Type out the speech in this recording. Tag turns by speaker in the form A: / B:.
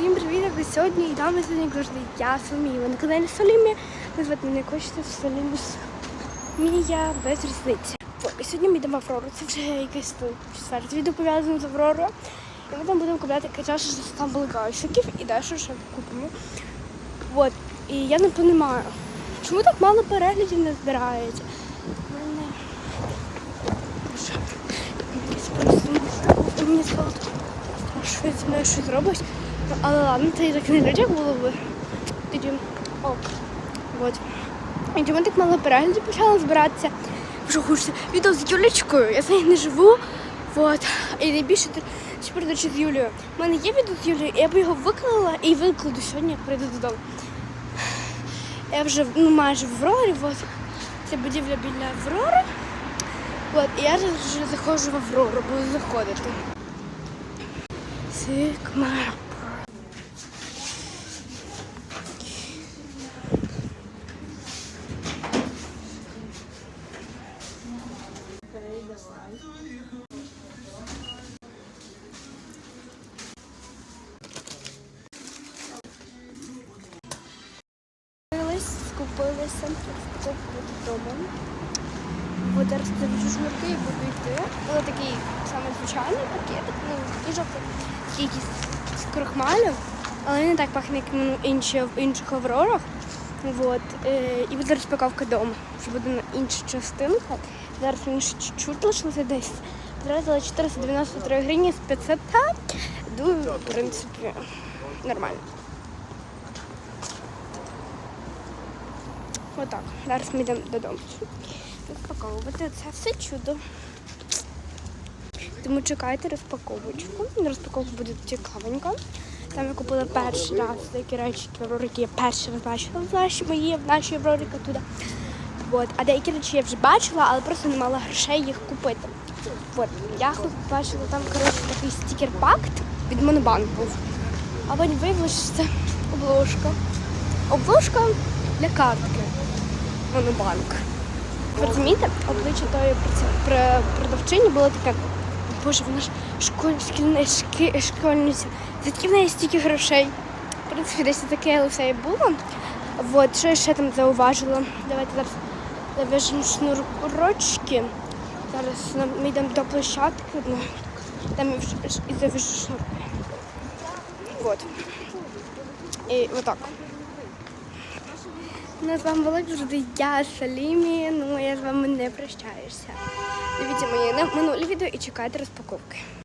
A: Всім привіт! Ви сьогодні і там сьогодні як завжди я Соломія. Ви на каналі Солімія. Ви звати мене Кочета Солімус. Мія без різниці. І сьогодні ми йдемо в Аврору. Це вже якесь тут четверте відео пов'язане з Авророю. І ми там будемо купляти качаш з там баликайщиків і дещо ще купимо. От. І я не розумію, чому так мало переглядів не збирається. Мене Що? Мені сказали, що зі мною щось робить. Але ладно, це і так не було б. Тоді ок. От. І чому так мало переглядів почало збиратися? Що хочеться відео з Юлечкою, я з нею не живу. От. І найбільше тепер речі, з Юлією. У мене є відео з Юлією, я б його виклала і викладу сьогодні, як прийду додому. Я вже ну, майже в Аврорі, от. Це будівля біля Аврори. От, і я вже заходжу в Аврору, буду заходити. Sigma. Скупилися, скупили додому. Зараз завіжу шнурки і буду йти. Але такий саме звичайний пакетик, ну жовтий, такий якийсь з крохмалю, але не так пахне, як ну, інші, в інших аврорах. От. Е, і буде розпаковка вдома. Вже буде на інша частинка. Зараз мені ще чуть-чуть лишилося десь. Зразила 493 гривні з 500. Думаю, в принципі, нормально. Отак. Зараз ми йдемо додому. Розпаковувати це все чудо. Тому чекайте розпаковочку. Розпаковка буде цікавенька. Там я купила перший раз такі речі, які я перший раз бачила в нашій мої, в нашій Аврорі туди. От. А деякі речі я вже бачила, але просто не мала грошей їх купити. От. Я бачила там коротше, такий стікер-пакт від Монобанк був. А потім виявилося, що це обложка. Обложка для картки. Монобанк. Ви розумієте, обличчя тої продавчині було таке. Боже, вона ж школь, шкільна шки, школьниця. Звідки в неї стільки грошей? В принципі, десь таке все і було. От, що я ще там зауважила? Давайте зараз зав'яжемо шнурочки. Зараз ми йдемо до площадки. Ну, там я і зав'яжу шнурки. От. І отак. Ну, з вами була завжди я, Салімі. Ну, я з вами не прощаюся. Дивіться моє минулі відео і чекайте розпаковки.